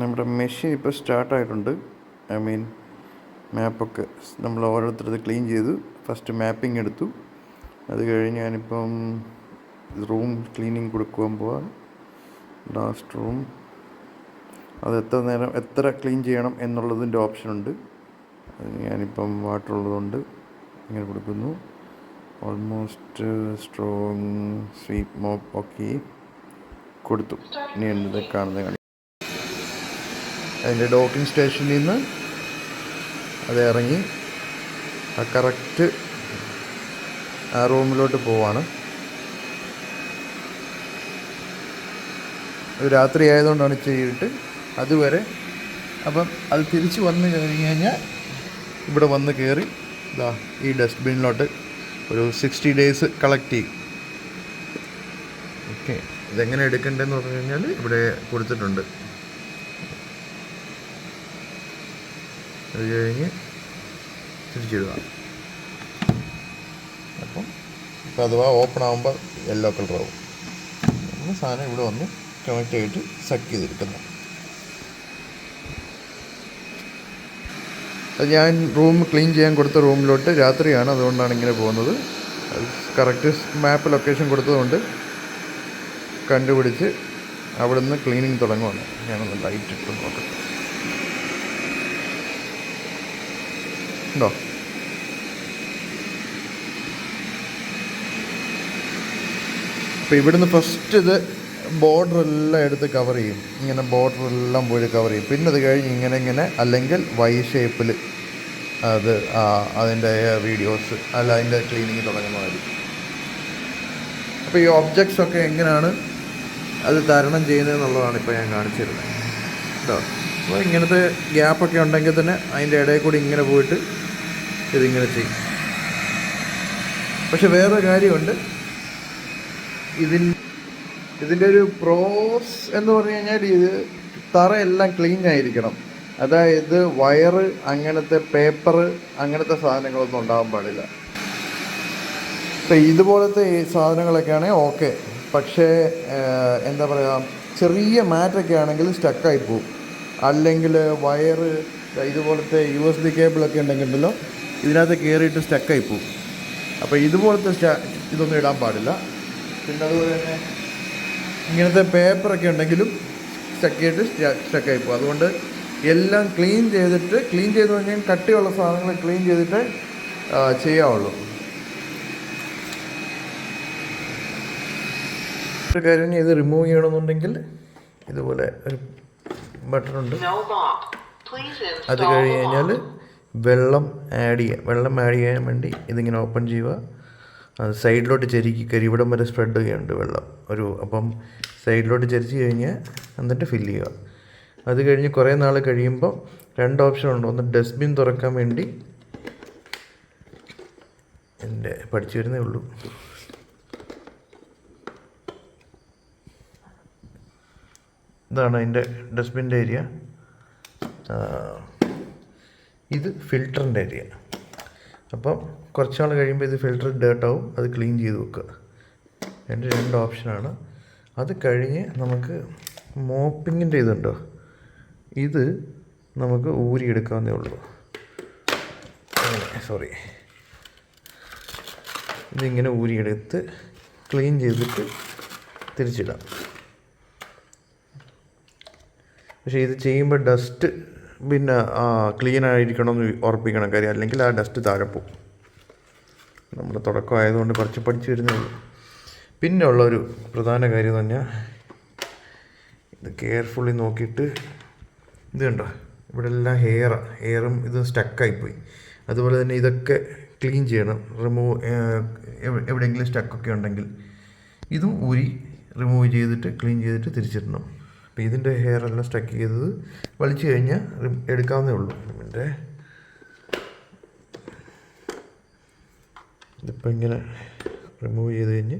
നമ്മുടെ മെഷീൻ ഇപ്പോൾ സ്റ്റാർട്ടായിട്ടുണ്ട്. I mean മാപ്പൊക്കെ നമ്മൾ ഓരോരുത്തരത് ക്ലീൻ ചെയ്തു. ഫസ്റ്റ് മാപ്പിംഗ് എടുത്തു. അത് കഴിഞ്ഞ് ഞാനിപ്പം റൂം ക്ലീനിങ് കൊടുക്കുവാൻ പോവാം. ലാസ്റ്റ് റൂം അത് എത്ര നേരം എത്ര ക്ലീൻ ചെയ്യണം എന്നുള്ളതിന്റെ ഓപ്ഷനുണ്ട്. അത് ഞാനിപ്പം വാട്ടർ ഉള്ളതുകൊണ്ട് ഇങ്ങനെ കൊടുക്കുന്നു. ഓൾമോസ്റ്റ് സ്ട്രോങ് സ്വീപ്പ് മോപ്പ് ഒക്കെ കൊടുത്തു. ഇനി എന്നത് കാണുന്നത്? കാണി അതിന്റെ ഡോക്കിംഗ് സ്റ്റേഷനിൽ നിന്ന് അത് ഇറങ്ങി ആ കറക്റ്റ് ആ റൂമിലോട്ട് പോവാണ്. രാത്രി ആയതുകൊണ്ടാണ് ചെയ്തിട്ട് അതുവരെ അപ്പം അത് തിരിച്ച് വന്ന് കഴിഞ്ഞ് കഴിഞ്ഞാൽ ഇവിടെ വന്ന് കയറി ഇതാ ഈ ഡസ്റ്റ്ബിന്നിലോട്ട് ഒരു സിക്സ്റ്റി ഡേയ്സ് കളക്ട് ചെയ്യും. ഓക്കെ. ഇതെങ്ങനെ എടുക്കേണ്ടതെന്ന് പറഞ്ഞു കഴിഞ്ഞാൽ ഇവിടെ കൊടുത്തിട്ടുണ്ട്. അത് കഴിഞ്ഞ് തിരിച്ചിടുക അപ്പം ഇപ്പം അഥവാ ഓപ്പൺ ആകുമ്പോൾ യെല്ലോ കളറാവും നമ്മൾ സാധനം ഇവിടെ വന്ന് കണക്റ്റ് ചെയ്തിട്ട് സക്ക് ചെയ്തെടുക്കുന്നു. ഞാൻ റൂം ക്ലീൻ ചെയ്യാൻ കൊടുത്ത റൂമിലോട്ട് രാത്രിയാണ് അതുകൊണ്ടാണ് ഇങ്ങനെ പോകുന്നത്. കറക്റ്റ് മാപ്പ് ലൊക്കേഷൻ കൊടുത്തതുകൊണ്ട് കണ്ടുപിടിച്ച് അവിടുന്ന് ക്ലീനിങ് തുടങ്ങുവാണ്. ഞാനൊന്ന് ലൈറ്റ് ഇട്ട് നോക്കട്ടെ. ഉണ്ടോ? അപ്പോൾ ഇവിടുന്ന് ഫസ്റ്റ് ഇത് ബോർഡർ എല്ലാം എടുത്ത് കവർ ചെയ്യും. ഇങ്ങനെ ബോർഡർ എല്ലാം പോയി കവർ ചെയ്യും. പിന്നെ അത് കഴിഞ്ഞ് ഇങ്ങനെ ഇങ്ങനെ അല്ലെങ്കിൽ വൈ ഷേപ്പിൽ അത് അതിന്റെ വീഡിയോസ് അല്ല അതിന്റെ ക്ലീനിങ് തുടങ്ങുന്നതായിരിക്കും അപ്പോൾ ഈ ഒബ്ജക്ട്സ് ഒക്കെ എങ്ങനെയാണ് അത് തരണം ചെയ്യുന്നത് എന്നുള്ളതാണ് ഇപ്പോൾ ഞാൻ കാണിച്ചിരുന്നത്. കേട്ടോ അപ്പോൾ ഇങ്ങനത്തെ ഗ്യാപ്പൊക്കെ ഉണ്ടെങ്കിൽ തന്നെ അതിന്റെ ഇടയിൽ കൂടി ഇങ്ങനെ പോയിട്ട് ഇതിങ്ങനെ ചെയ്യും. പക്ഷെ വേറെ കാര്യമുണ്ട്. ഇതിൻ ഇതിന്റെ ഒരു പ്രോസ് എന്ന് പറഞ്ഞു കഴിഞ്ഞാൽ ഇത് തറയെല്ലാം ക്ലീൻ ആയിരിക്കണം. അതായത് വയറ് അങ്ങനത്തെ പേപ്പർ അങ്ങനത്തെ സാധനങ്ങളൊന്നും ഉണ്ടാകാൻ പാടില്ല. ഇപ്പം ഇതുപോലത്തെ ഈ ആണെങ്കിൽ ഓക്കെ. പക്ഷേ എന്താ പറയുക ചെറിയ മാറ്റൊക്കെ ആണെങ്കിൽ സ്റ്റക്കായി പോകും അല്ലെങ്കിൽ വയറ് ഇതുപോലത്തെ യു എസ് ബി കേബിളൊക്കെ ഉണ്ടെങ്കിൽ ഉണ്ടല്ലോ ഇതിനകത്ത് കയറിയിട്ട് സ്റ്റക്കായി പോകും അപ്പോൾ ഇതുപോലത്തെ സ്റ്റാ ഇതൊന്നും ഇടാൻ പാടില്ല. പിന്നെ അതുപോലെ തന്നെ ഇങ്ങനത്തെ പേപ്പറൊക്കെ ഉണ്ടെങ്കിലും സ്റ്റക്ക് ചെയ്തിട്ട് സ്റ്റക്കായി പോകും അതുകൊണ്ട് എല്ലാം ക്ലീൻ ചെയ്തിട്ട് ക്ലീൻ ചെയ്ത് കഴിഞ്ഞാൽ കട്ടിയുള്ള സാധനങ്ങൾ ക്ലീൻ ചെയ്തിട്ട് ചെയ്യാവുള്ളൂ. ഒരു കാര്യം ഇത് റിമൂവ് ചെയ്യണമെന്നുണ്ടെങ്കിൽ ഇതുപോലെ ഒരു ബട്ടൺ ഉണ്ട്. അത് കഴിഞ്ഞ് കഴിഞ്ഞാൽ. വെള്ളം ആഡ് ചെയ്യുക വെള്ളം ആഡ് ചെയ്യാൻ വേണ്ടി ഇതിങ്ങനെ ഓപ്പൺ ചെയ്യുക. അത് സൈഡിലോട്ട് ചെരുക്കി കയറി ഇവിടം വരെ സ്പ്രെഡ് ചെയ്യുന്നുണ്ട് വെള്ളം. ഒരു അപ്പം സൈഡിലോട്ട് ചരിച്ച് കഴിഞ്ഞാൽ എന്നിട്ട് ഫില്ല് ചെയ്യുക. അത് കഴിഞ്ഞ് കുറേ നാൾ കഴിയുമ്പോൾ രണ്ട് ഓപ്ഷൻ ഉണ്ട്. ഒന്ന് ഡസ്റ്റ്ബിൻ തുറക്കാൻ വേണ്ടി എന്റെ പഠിച്ചു വരുന്നേ ഉള്ളൂ. ഇതാണ് അതിന്റെ ഡസ്റ്റ്ബിന്റെ ഏരിയ ഇത് ഫിൽറ്ററിന്റെ ഏരിയ അപ്പം കുറച്ച് നാൾ കഴിയുമ്പോൾ ഇത് ഫിൽറ്റർ ഡേർട്ടാവും അത് ക്ലീൻ ചെയ്ത് വെക്കുക. എന്റെ രണ്ട് ഓപ്ഷനാണ് അത് കഴിഞ്ഞ് നമുക്ക് മോപ്പിങ്ങിന്റെ ഇതുണ്ടോ? ഇത് നമുക്ക് ഊരിയെടുക്കാവുന്നേ ഉള്ളൂ. സോറി ഇതിങ്ങനെ ഊരിയെടുത്ത് ക്ലീൻ ചെയ്തിട്ട് തിരിച്ചിടാം. പക്ഷേ ഇത് ചെയ്യുമ്പോൾ ഡസ്റ്റ് പിന്നെ ക്ലീൻ ആയിരിക്കണമെന്ന് ഉറപ്പിക്കണം കാര്യം. അല്ലെങ്കിൽ ആ ഡസ്റ്റ് താഴെ പോകും. നമ്മുടെ തുടക്കം ആയതുകൊണ്ട് കുറച്ച് പഠിച്ചു വരുന്നേ ഉള്ളൂ. പിന്നെ ഉള്ള ഒരു പ്രധാന കാര്യം എന്ന് പറഞ്ഞാൽ ഇത് കെയർഫുള്ളി നോക്കിയിട്ട് ഇത് കണ്ടോ? ഇവിടെ എല്ലാം ഹെയറാണ് ഹെയറും ഇത് സ്റ്റക്കായിപ്പോയി അതുപോലെ തന്നെ ഇതൊക്കെ ക്ലീൻ ചെയ്യണം. റിമൂവ് എവിടെയെങ്കിലും സ്റ്റക്കൊക്കെ ഉണ്ടെങ്കിൽ ഇതും ഊരി റിമൂവ് ചെയ്തിട്ട് ക്ലീൻ ചെയ്തിട്ട് തിരിച്ചിടണം. അപ്പോൾ ഇതിന്റെ ഹെയർ എല്ലാം സ്റ്റക്ക് ചെയ്തത് വലിച്ചു കഴിഞ്ഞാൽ എടുക്കാവുന്നേ ഉള്ളൂ. ഇതിന്റെ ഇതിപ്പോൾ ഇങ്ങനെ റിമൂവ് ചെയ്ത് കഴിഞ്ഞ്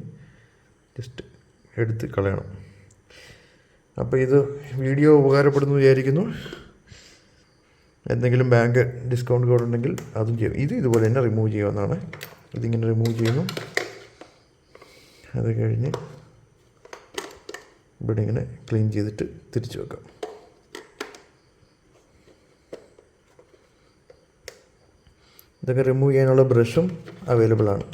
ജസ്റ്റ് എടുത്ത് കളയണം. അപ്പോൾ ഇത് വീഡിയോ ഉപകാരപ്പെടുന്നു വിചാരിക്കുന്നു. എന്തെങ്കിലും ബാങ്ക് ഡിസ്കൗണ്ട് കോഡ് ഉണ്ടെങ്കിൽ അതും ചെയ്യും. ഇത് ഇതുപോലെ തന്നെ റിമൂവ് ചെയ്യാവുന്നതാണ് ഇതിങ്ങനെ റിമൂവ് ചെയ്യുന്നു. അത് കഴിഞ്ഞ് ഇവിടെ ഇങ്ങനെ ക്ലീൻ ചെയ്തിട്ട് തിരിച്ചു വെക്കാം. ഇതൊക്കെ റിമൂവ് ചെയ്യാനുള്ള ബ്രഷും അവൈലബിൾ ആണ്.